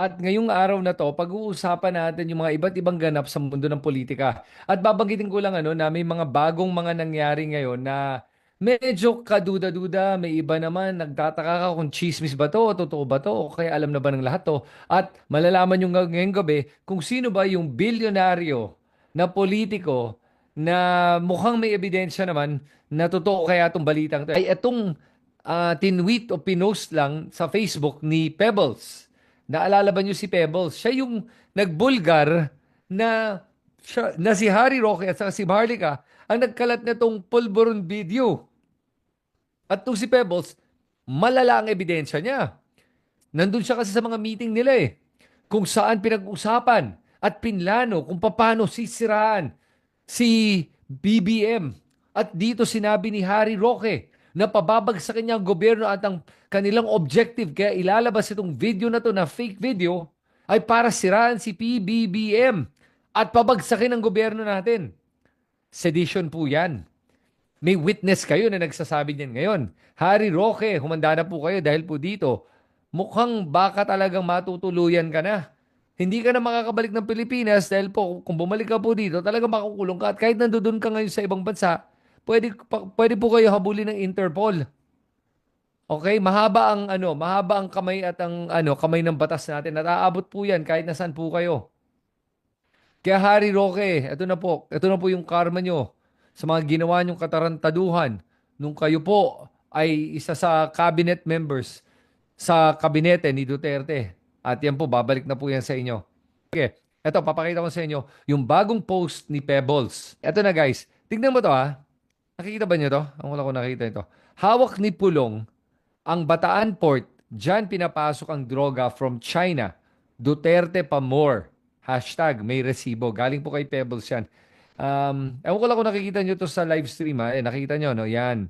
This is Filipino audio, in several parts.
At ngayong araw na to, pag-uusapan natin yung mga iba't ibang ganap sa mundo ng politika. At babanggitin ko lang ano, na may mga bagong mga nangyari ngayon na medyo kaduda-duda. May iba naman, nagtataka ka kung chismis ba to, totoo ba to, o kaya alam na ba ng lahat to. At malalaman yung ngayong gabi kung sino ba yung bilyonaryo na politiko na mukhang may ebidensya naman na totoo kaya itong balitang to. Ay itong uh, tinweet o pinost lang sa Facebook ni Pebbles. Naalala ba niyo si Pebbles? Siya yung nagbulgar na, siya, na si Harry Roque at saka si Marlica ang nagkalat na itong pulburon video. At itong si Pebbles, malala ang ebidensya niya. Nandun siya kasi sa mga meeting nila eh. Kung saan pinag-usapan at pinlano kung paano sisiraan si BBM. At dito sinabi ni Harry Roque na pababagsakin niya ang gobyerno at ang kanilang objective kaya ilalabas itong video na to na fake video ay para siraan si PBBM at pabagsakin ang gobyerno natin. Sedition po yan. May witness kayo na nagsasabi niyan ngayon. Harry Roque, humanda na po kayo dahil po dito, mukhang baka talagang matutuluyan ka na. Hindi ka na makakabalik ng Pilipinas dahil po kung bumalik ka po dito, talagang makukulong ka. At kahit nandoon ka ngayon sa ibang bansa, pwede, pwede po kayo habulin ng Interpol. Okay, mahaba ang ano, mahaba ang kamay at ang ano, kamay ng batas natin. At aabot po 'yan kahit nasaan po kayo. Kaya Harry Roque, ito na po, ito na po yung karma nyo sa mga ginawa nyong katarantaduhan nung kayo po ay isa sa cabinet members sa kabinete ni Duterte. At yan po, babalik na po yan sa inyo. Okay, ito, papakita ko sa inyo yung bagong post ni Pebbles. Ito na guys, tignan mo to ha. Nakikita ba niyo to? Ang wala ko nakita ito. Hawak ni Pulong ang Bataan Port, dyan pinapasok ang droga from China. Duterte pa more. Hashtag may resibo. Galing po kay Pebbles yan. Um, ewan ko lang kung nakikita nyo to sa live stream ha. Eh, nakikita nyo, no? Yan.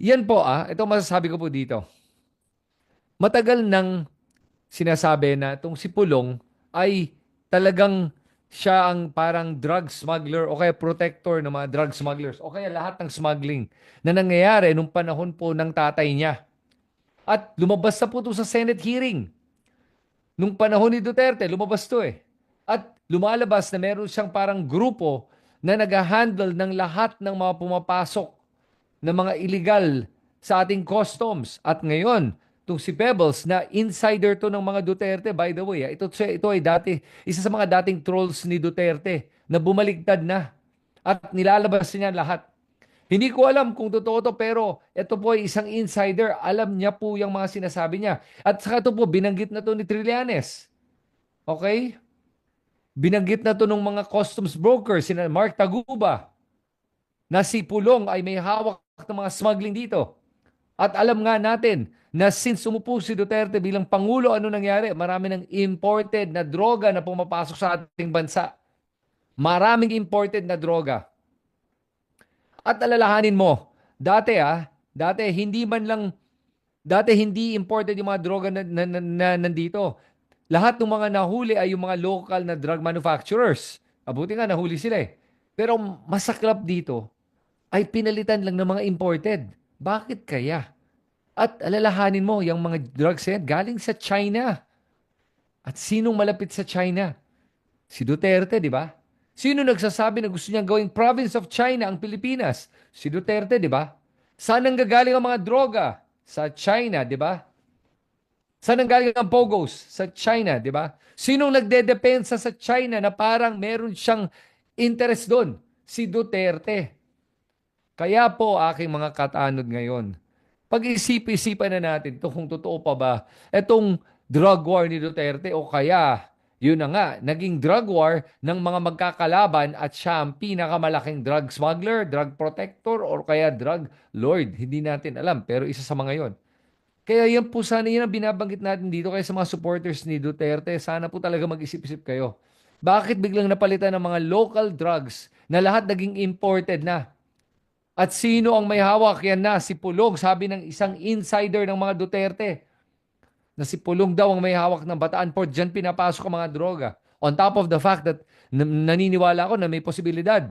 Yan po ah. Ito masasabi ko po dito. Matagal nang sinasabi na itong si Pulong ay talagang siya ang parang drug smuggler o kaya protector ng mga drug smugglers o kaya lahat ng smuggling na nangyayari nung panahon po ng tatay niya. At lumabas na po ito sa Senate hearing. Nung panahon ni Duterte, lumabas to eh. At lumalabas na meron siyang parang grupo na nag-handle ng lahat ng mga pumapasok na mga illegal sa ating customs. At ngayon, itong si Pebbles na insider to ng mga Duterte by the way. Ah. Ito ito ay dati isa sa mga dating trolls ni Duterte na bumaligtad na at nilalabas niya lahat. Hindi ko alam kung totoo to pero ito po ay isang insider. Alam niya po yung mga sinasabi niya. At saka ito po, binanggit na to ni Trillanes. Okay? Binanggit na to ng mga customs brokers, sina Mark Taguba, na si Pulong ay may hawak ng mga smuggling dito. At alam nga natin na since umupo si Duterte bilang Pangulo, ano nangyari? Marami ng imported na droga na pumapasok sa ating bansa. Maraming imported na droga. At alalahanin mo, dati ah, dati hindi man lang, dati hindi imported yung mga droga na, na, na, na nandito. Lahat ng mga nahuli ay yung mga local na drug manufacturers. Abuti nga, nahuli sila eh. Pero masaklap dito ay pinalitan lang ng mga imported. Bakit kaya? At alalahanin mo, yung mga drugs yan, galing sa China. At sinong malapit sa China? Si Duterte, di ba? Sino nagsasabi na gusto niyang gawing province of China ang Pilipinas? Si Duterte, di ba? Saan ang gagaling ang mga droga? Sa China, di ba? Saan ang galing ang pogos? Sa China, di ba? Sinong nagdedepensa sa China na parang meron siyang interest doon? Si Duterte. Kaya po aking mga katanod ngayon, pag-isip-isipan na natin to kung totoo pa ba itong drug war ni Duterte o kaya yun na nga, naging drug war ng mga magkakalaban at siya ang pinakamalaking drug smuggler, drug protector, or kaya drug lord. Hindi natin alam, pero isa sa mga yon. Kaya yan po sana yan ang binabanggit natin dito kaya sa mga supporters ni Duterte. Sana po talaga mag-isip-isip kayo. Bakit biglang napalitan ng mga local drugs na lahat naging imported na? At sino ang may hawak? Yan na, si Pulong, sabi ng isang insider ng mga Duterte. Na si Pulong daw ang may hawak ng Bataan Port. Diyan pinapasok ang mga droga. On top of the fact that naniniwala ako na may posibilidad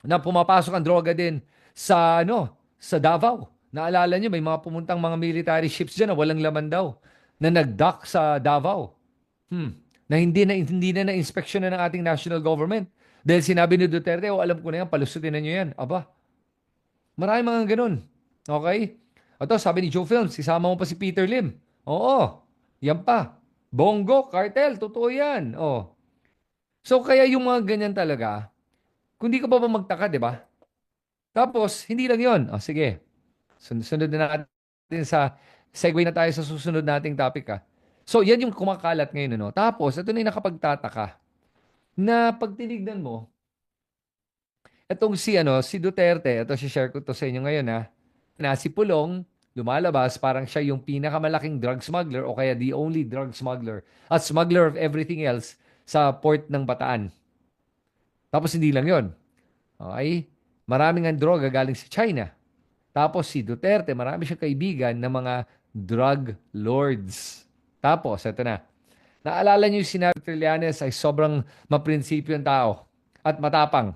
na pumapasok ang droga din sa ano sa Davao. Naalala niyo may mga pumuntang mga military ships diyan na walang laman daw na nagdock sa Davao. Hmm. Na hindi na hindi na na-inspeksyon na ng ating national government. Dahil sinabi ni Duterte, oh, alam ko na yan, palusutin na nyo yan. Aba, marami mga ganun. Okay? Ito, sabi ni Joe Films, isama mo pa si Peter Lim. Oo, yan pa. Bongo, cartel, totoo yan. Oh. So, kaya yung mga ganyan talaga, kung di ka pa ba magtaka, di ba? Tapos, hindi lang yon. Oh, sige. Sun- Sunod na natin sa, segue na tayo sa susunod nating topic, ah. So, yan yung kumakalat ngayon, ano? Tapos, ito na yung nakapagtataka na pag tinignan mo, itong si, ano, si Duterte, ito, si-share ko to sa inyo ngayon, ha, na si Pulong, lumalabas, parang siya yung pinakamalaking drug smuggler o kaya the only drug smuggler at smuggler of everything else sa port ng Bataan. Tapos hindi lang yon. Okay? Maraming ang droga galing sa China. Tapos si Duterte, marami siyang kaibigan ng mga drug lords. Tapos, ito na. Naalala niyo yung sinabi Trillanes ay sobrang maprinsipyo ang tao at matapang.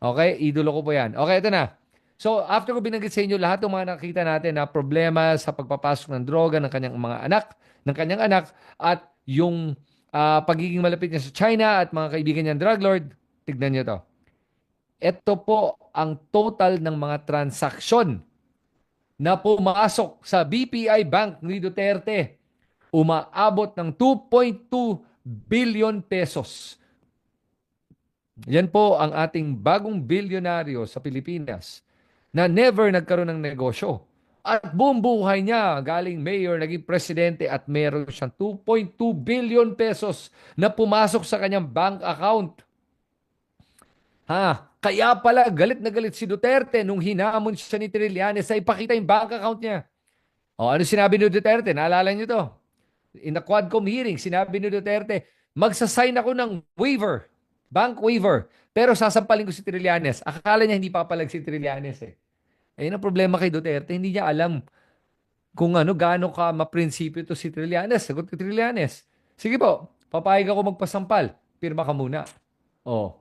Okay? Idolo ko po yan. Okay, ito na. So, after ko binanggit sa inyo lahat ng mga nakita natin na problema sa pagpapasok ng droga ng kanyang mga anak, ng kanyang anak, at yung ah, pagiging malapit niya sa China at mga kaibigan niyang drug lord, tignan niyo to. Ito po ang total ng mga transaksyon na pumasok sa BPI Bank ni Duterte. Umaabot ng 2.2 billion pesos. Yan po ang ating bagong bilyonaryo sa Pilipinas na never nagkaroon ng negosyo. At buong buhay niya, galing mayor, naging presidente at meron siyang 2.2 billion pesos na pumasok sa kanyang bank account. Ha? Kaya pala galit na galit si Duterte nung hinamon siya ni Trillanes sa ipakita yung bank account niya. O ano sinabi ni Duterte? Naalala niyo to? In the Quadcom hearing, sinabi ni Duterte, magsasign ako ng waiver, bank waiver, pero sasampalin ko si Trillanes. Akala niya hindi papalag si Trillanes eh. Ayun ang problema kay Duterte, hindi niya alam kung ano, gaano ka maprinsipyo to si Trillanes. Sagot ko Trillanes. Sige po, papayag ako magpasampal. Pirma ka muna. Oh.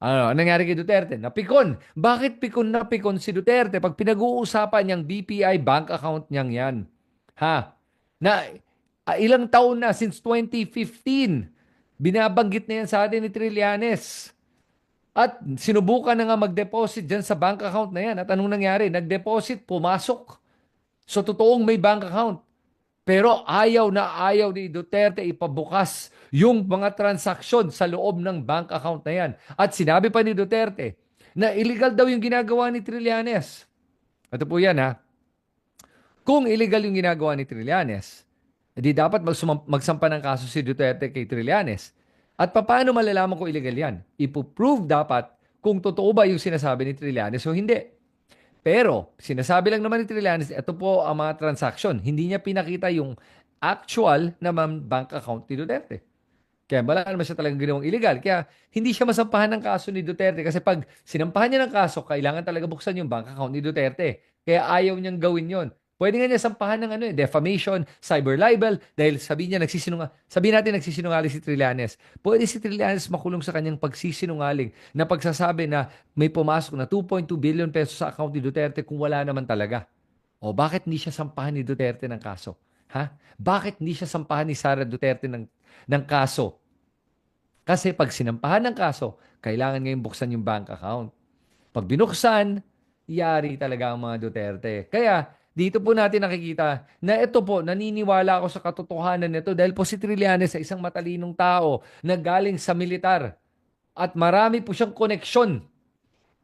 Ano, anong nangyari kay Duterte? Napikon. Bakit pikon na pikon si Duterte pag pinag-uusapan niyang BPI bank account niyang yan? Ha? Na ah, ilang taon na since 2015 binabanggit na yan sa atin ni Trillanes. At sinubukan na nga mag-deposit dyan sa bank account na yan. At anong nangyari? Nag-deposit, pumasok. So, totoong may bank account. Pero ayaw na ayaw ni Duterte ipabukas yung mga transaksyon sa loob ng bank account na yan. At sinabi pa ni Duterte na illegal daw yung ginagawa ni Trillanes. Ito po yan ha. Kung illegal yung ginagawa ni Trillanes, edi dapat magsumam- magsampa ng kaso si Duterte kay Trillanes. At paano malalaman kung illegal yan? Ipo-prove dapat kung totoo ba yung sinasabi ni Trillanes o hindi. Pero, sinasabi lang naman ni Trillanes, ito po ang mga transaction. Hindi niya pinakita yung actual na bank account ni Duterte. Kaya wala naman siya talagang ginawang illegal. Kaya hindi siya masampahan ng kaso ni Duterte kasi pag sinampahan niya ng kaso, kailangan talaga buksan yung bank account ni Duterte. Kaya ayaw niyang gawin yon. Pwede nga niya sampahan ng ano eh, defamation, cyber libel, dahil sabi niya nagsisinungaling, sabi natin nagsisinungaling si Trillanes. Pwede si Trillanes makulong sa kanyang pagsisinungaling na pagsasabi na may pumasok na 2.2 billion pesos sa account ni Duterte kung wala naman talaga. O bakit hindi siya sampahan ni Duterte ng kaso? Ha? Bakit hindi siya sampahan ni Sara Duterte ng, ng kaso? Kasi pag sinampahan ng kaso, kailangan ngayon buksan yung bank account. Pag binuksan, yari talaga ang mga Duterte. Kaya, dito po natin nakikita na ito po, naniniwala ako sa katotohanan nito dahil po si Trillanes ay isang matalinong tao na galing sa militar. At marami po siyang koneksyon.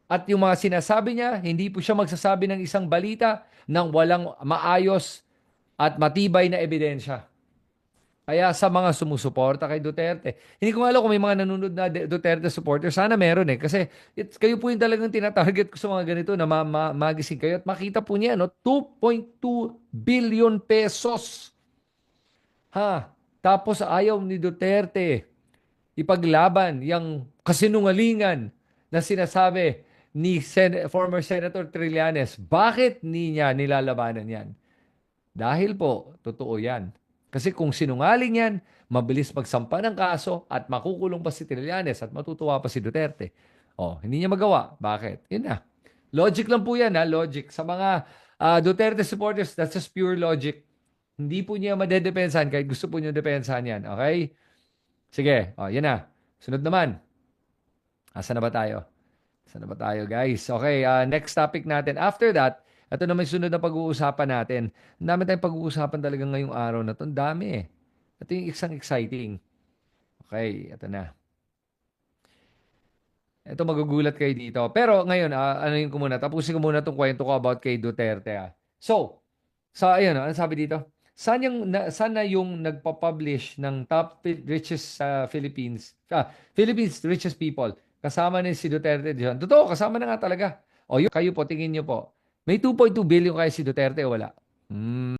At yung mga sinasabi niya, hindi po siya magsasabi ng isang balita nang walang maayos at matibay na ebidensya. Kaya sa mga sumusuporta kay Duterte, hindi ko alam kung may mga nanonood na Duterte supporter. Sana meron eh. Kasi it, kayo po yung talagang tinatarget ko sa mga ganito na ma- ma- magising kayo. At makita po niya, no? 2.2 billion pesos. Ha? Tapos ayaw ni Duterte ipaglaban yung kasinungalingan na sinasabi ni Sen- former Senator Trillanes. Bakit ni niya nilalabanan yan? Dahil po, totoo yan. Kasi kung sinungaling yan, mabilis magsampa ng kaso at makukulong pa si Trillanes at matutuwa pa si Duterte. Oh, hindi niya magawa. Bakit? Yun na. Logic lang po yan, ha? Logic. Sa mga ah, Duterte supporters, that's just pure logic. Hindi po niya madedepensahan kahit gusto po niyo depensahan yan. Okay? Sige, oh, yan na. Sunod naman. Asa na ba tayo? Asa na ba tayo, guys? Okay, ah, next topic natin. After that, ito naman yung sunod na pag-uusapan natin. Ang dami tayong pag-uusapan talaga ngayong araw na to. Ang dami eh. Ito yung isang exciting. Okay, ito na. Ito magugulat kayo dito. Pero ngayon, ah, ano yung ko muna, tapusin ko muna itong kwento ko about kay Duterte. Ah. So, sa ayun, ano sabi dito? Saan yung na, sana yung nagpa-publish ng top richest sa Philippines, ah, Philippines richest people. Kasama ni si Duterte diyan. Totoo, kasama na nga talaga. O yun, kayo po, tingin nyo po. May 2.2 billion kaya si Duterte o wala? Hmm.